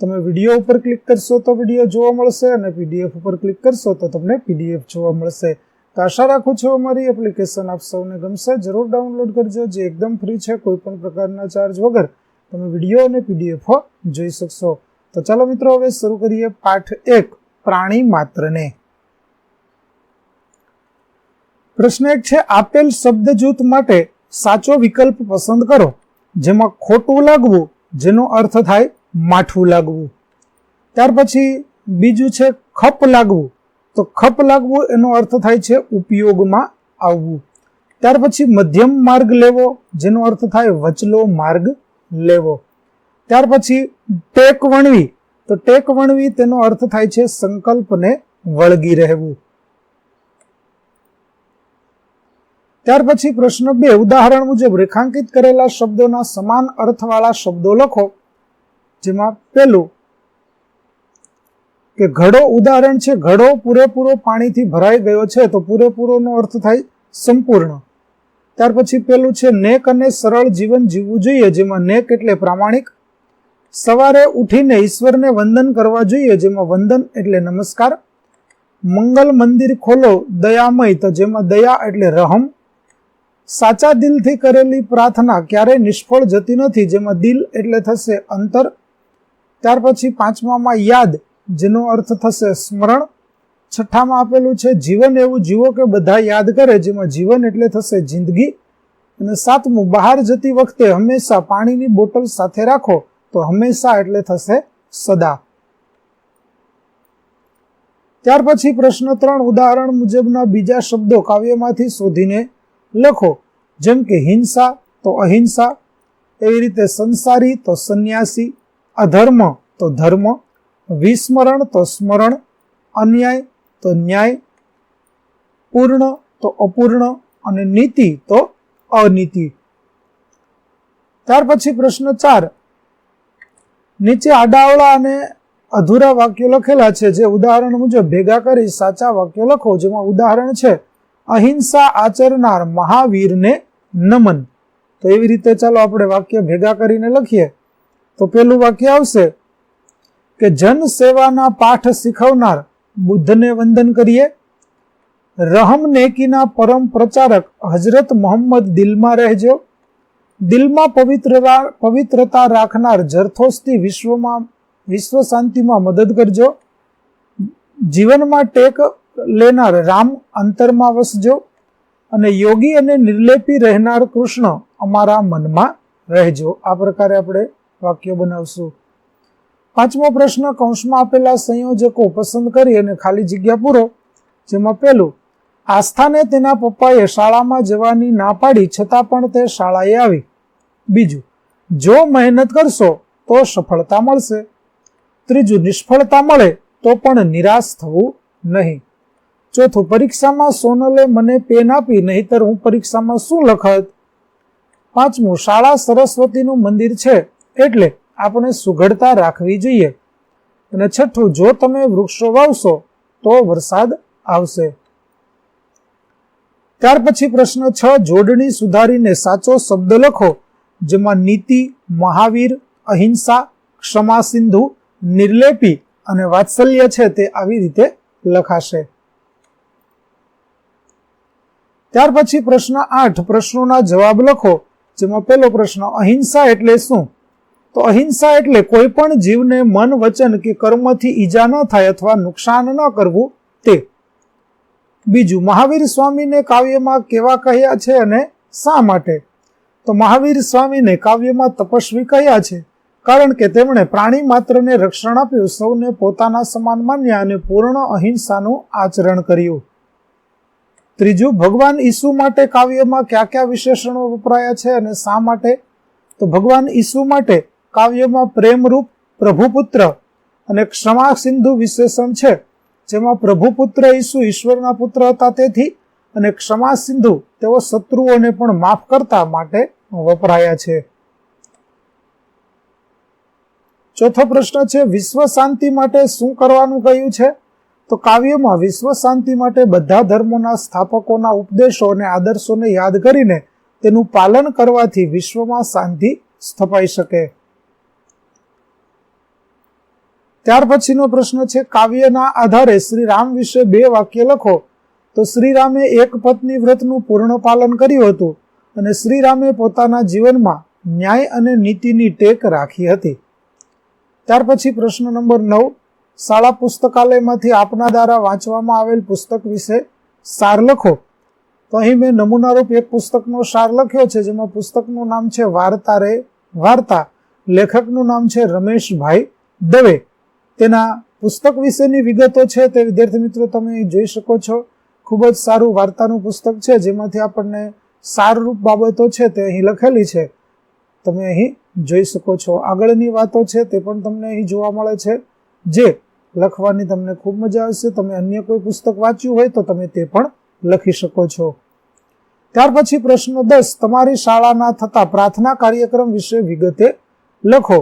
તમે વીડિયો ઉપર ક્લિક કરશો તો વીડિયો જોવા મળશે અને પીડીએફ ઉપર ક્લિક કરશો તો તમને પીડીએફ જોવા મળશે. તો આશા રાખું છું અમારી એપ્લિકેશન આપ સૌને ગમશે. જરૂર ડાઉનલોડ કરજો, જે એકદમ ફ્રી છે, કોઈ પણ પ્રકારના ચાર્જ વગર. તમે વીડિયો અને પીડીએફ જોઈ શકશો. તો ચાલો મિત્રો, હવે શરૂ કરીએ પાઠ એક, પ્રાણી માત્રને. પ્રશ્ન એક છે, આપેલ શબ્દ જૂથ માટે સાચો વિકલ્પ પસંદ કરો, જેમાં ખોટું લાગવું, જેનો અર્થ થાય માઠું લાગવું. ત્યાર પછી બીજું છે ખપ લાગવું. તો ખપ લાગવું એનો અર્થ થાય છે ઉપયોગમાં આવવું. ત્યાર પછી મધ્યમ માર્ગ લેવો, જેનો અર્થ થાય વચલો માર્ગ લેવો. ત્યાર પછી ટેક વણવી. તો ટેક વણવી તેનો અર્થ થાય છે સંકલ્પને વળગી રહેવું. ત્યાર પછી પ્રશ્ન બે. ઉદાહરણ મુજબ રેખાંકિત કરેલા શબ્દોના સમાન અર્થવાળા શબ્દો લખો. જેમાં પહેલું કે ઘડો ઉદાહરણ છે, ઘડો પૂરેપૂરો પાણીથી ભરાઈ ગયો છે, તો પૂરેપૂરોનો અર્થ થાય સંપૂર્ણ. ત્યાર પછી પેલું છે, નેક અને સરળ જીવન જીવવું જોઈએ, જેમાં નેક એટલે પ્રામાણિક. સવારે ઉઠીને ઈશ્વરને વંદન કરવા જોઈએ, જેમાં વંદન એટલે નમસ્કાર. મંગલ મંદિર ખોલો, દયામય, તો જેમાં દયા એટલે રહમ. સાચા દિલથી કરેલી પ્રાર્થના ક્યારેય નિષ્ફળ જતી નથી, જેમાં દિલ એટલે થશે અંતર. ત્યાર પછી પાંચમામાં યાદ, જેનો અર્થ થશે સ્મરણ. છઠ્ઠામાં આપેલું છે, જીવન એવું જીવો કે બધા યાદ કરે, જેમાં જીવન એટલે થશે જિંદગી. અને સાતમું, બહાર જતી વખતે હંમેશા પાણીની બોટલ સાથે રાખો, તો હંમેશા એટલે થશે સદા. ત્યાર પછી પ્રશ્ન ત્રણ, ઉદાહરણ મુજબના બીજા શબ્દો કાવ્યમાંથી શોધીને લખો, જેમ કે હિંસા તો અહિંસા એવી રીતે સંસારી તો સંન્યાસી અધર્મ તો ધર્મ, વિસ્મરણ તો સ્મરણ, અન્યાય તો ન્યાય, પૂર્ણ તો અપૂર્ણ અને નીતિ તો અનીતિ. ત્યાર પછી પ્રશ્ન ચાર. નીચે આડાવડા અને અધૂરા વાક્યો લખેલા છે. જે ઉદાહરણ મુજબ ભેગા કરી સાચા વાક્યો લખો. જેમાં ઉદાહરણ છે, અહિંસા આચરનાર મહાવીરને નમન. તો એવી રીતે ચાલો આપણે વાક્ય ભેગા કરીને લખીએ. તો પેલું વાક્ય આવશે કે જન સેવાના પાઠ શીખવનાર બુદ્ધને વંદન કરીએ. રહમ નેકીના પરમ પ્રચારક હજરત મોહમ્મદ દિલમાં રહેજો. દિલમાં પવિત્ર પવિત્રતા રાખનાર જરથોસ્તી વિશ્વમાં વિશ્વ શાંતિમાં મદદ કરજો. જીવનમાં ટેક લેનાર રામ અંતરમાં વસજો અને યોગી અને નિર્લેપી રહેનાર કૃષ્ણ અમારા મનમાં રહેજો. આ પ્રકારે આપણે વાક્યો બનાવશું. પાંચમો પ્રશ્ન કૌંસમાં આપેલા સંયોજકો પસંદ કરી અને ખાલી જગ્યા પૂરો, જેમાં પેલું આસ્થાને તેના પપ્પાએ શાળામાં જવાની ના પાડી છતાં પણ તે શાળાએ આવી. બીજું, જો મહેનત કરશો તો સફળતા મળશે. ત્રીજું, નિષ્ફળતા મળે તો પણ નિરાશ થવું નહીં. ચોથું, પરીક્ષામાં સોનલે મને પેન આપી, નહીતર હું પરીક્ષામાં શું લખત? પાંચમું, શાળા સરસ્વતીનું મંદિર છે. એટલે આપણે સુઘડતા રાખવી જોઈએ. અને છઠ્ઠું, જો તમે વૃક્ષો વાવશો, તો વરસાદ આવશે. ત્યાર પછી પ્રશ્ન છ, જોડણી સુધારીને સાચો શબ્દ લખો, જેમાં નીતિ, મહાવીર, અહિંસા, ક્ષમા સિંધુ, નિર્લેપી અને વાત્સલ્ય છે તે આવી રીતે લખાશે. ત્યાર પછી પ્રશ્ન આઠ, પ્રશ્નોના જવાબ લખો, જેમાં પહેલો પ્રશ્ન અહિંસા એટલે શું? તો અહિંસા એટલે કોઈ પણ જીવને મન, વચન કે કર્મથી ઈજા ન થાય અથવા નુકસાન ન કરવું તે. બીજું, મહાવીર સ્વામીને કાવ્યમાં કેવા કહ્યા છે અને શા માટે? તો મહાવીર સ્વામીને કાવ્યમાં તપસ્વી કહ્યા છે કારણ કે તેમણે પ્રાણી માત્રને રક્ષણ આપ્યું, સૌને પોતાના સમાન માન્યા અને પૂર્ણ અહિંસાનું આચરણ કર્યું. ત્રીજું, ભગવાન ઈસુ માટે કાવ્યમાં કયા કયા વિશેષણો વપરાયા છે અને શા માટે? તો ભગવાન ઈસુ માટે કાવ્યમાં પ્રેમરૂપ પ્રભુપુત્ર અને ક્ષમા સિંધુ વિશેષણ છે. જેમાં પ્રભુપુત્ર ઈસુ ઈશ્વરના પુત્ર હતા તેથી અને ક્ષમા સિંધુ તેઓ શત્રુઓને પણ માફ કરતા માટે વપરાયા છે. ચોથો પ્રશ્ન છે, વિશ્વ શાંતિ માટે શું કરવાનું કહ્યું છે? તો કાવ્યમાં વિશ્વ શાંતિ માટે બધા ધર્મોના સ્થાપકોના ઉપદેશો અને આદર્શોને યાદ કરીને તેનું પાલન કરવાથી વિશ્વમાં શાંતિ સ્થપાઈ શકે. ત્યાર પછીનો પ્રશ્ન છે, કાવ્યના આધારે શ્રી રામ વિશે બે વાક્ય લખો. તો શ્રી રામે એક પત્ની વ્રતનું પૂર્ણ પાલન કર્યું હતું અને શ્રી રામે પોતાના જીવનમાં ન્યાય અને નીતિની ટેક રાખી હતી. ત્યાર પછી પ્રશ્ન નંબર નવ, શાળા પુસ્તકાલયમાંથી આપના દ્વારા વાંચવામાં આવેલ પુસ્તક વિશે સાર લખો. તો અહીં મેં નમૂનારૂપ એક પુસ્તકનો સાર લખ્યો છે, જેમાં પુસ્તકનું નામ છે વાર્તા રે વાર્તા. લેખકનું નામ છે રમેશભાઈ દવે. તેના પુસ્તક વિશેની વિગતો છે તે વિદ્યાર્થી મિત્રો તમે જોઈ શકો છો. ખૂબ જ સારું વાર્તાનું પુસ્તક છે, જેમાંથી આપણને સારરૂપ બાબતો છે તે અહીં લખેલી છે. તમે અહીં જોઈ શકો છો. આગળની વાતો છે તે પણ તમને અહીં જોવા મળે છે, જે લખવાની તમને ખૂબ મજા આવશે. તમે અન્ય કોઈ પુસ્તક વાંચ્યું હોય તો તમે તે પણ લખી શકો છો. ત્યાર પછી પ્રશ્ન દસ, તમારી શાળાના થતા પ્રાર્થના કાર્યક્રમ વિશે વિગતે લખો.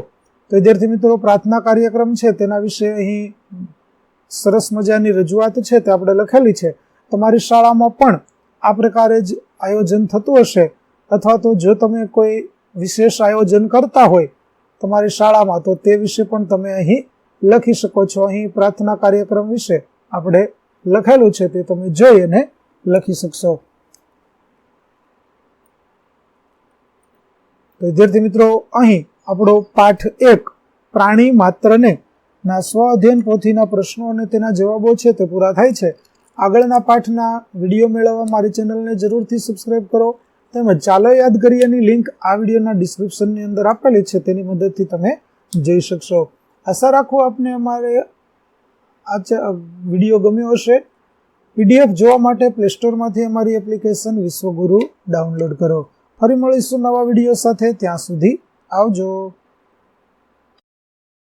વિદ્યાર્થી મિત્રો, પ્રાર્થના કાર્યક્રમ છે, તેના વિશે અહીં સરસ મજાની રજૂઆત છે, તે આપણે લખેલી છે. તમારી શાળામાં પણ આ પ્રકારે જ આયોજન થતું હશે, અથવા તો જો તમે કોઈ વિશેષ આયોજન કરતા હોય તમારી શાળામાં, તો તે વિશે પણ તમે અહીં લખી શકો છો. અહીં પ્રાર્થના કાર્યક્રમ વિશે આપણે લખેલું છે, તે તમે જોઈ અને લખી શકશો. વિદ્યાર્થી મિત્રો, અહીં આપણો પાઠ એક, પ્રાણી માત્રને ના સ્વ અધ્યયન પોથીના પ્રશ્નો અને તેના જવાબો છે તે પૂરા થાય છે. આગળના પાઠના વીડિયો મેળવવા મારી ચેનલને જરૂરથી સબસ્ક્રાઇબ કરો તેમજ ચાલો યાદ કરીએની લિંક આ વિડીયોના ડિસ્ક્રિપ્શનની અંદર આપેલી છે તેની મદદથી તમે જોઈ શકશો. આશા રાખું આપને અમારે આ વીડિયો ગમ્યો હશે. પીડીએફ જોવા માટે પ્લે સ્ટોરમાંથી અમારી એપ્લિકેશન વિશ્વગુરુ ડાઉનલોડ કરો. ફરી મળીશું નવા વીડિયો સાથે. ત્યાં સુધી Áudio.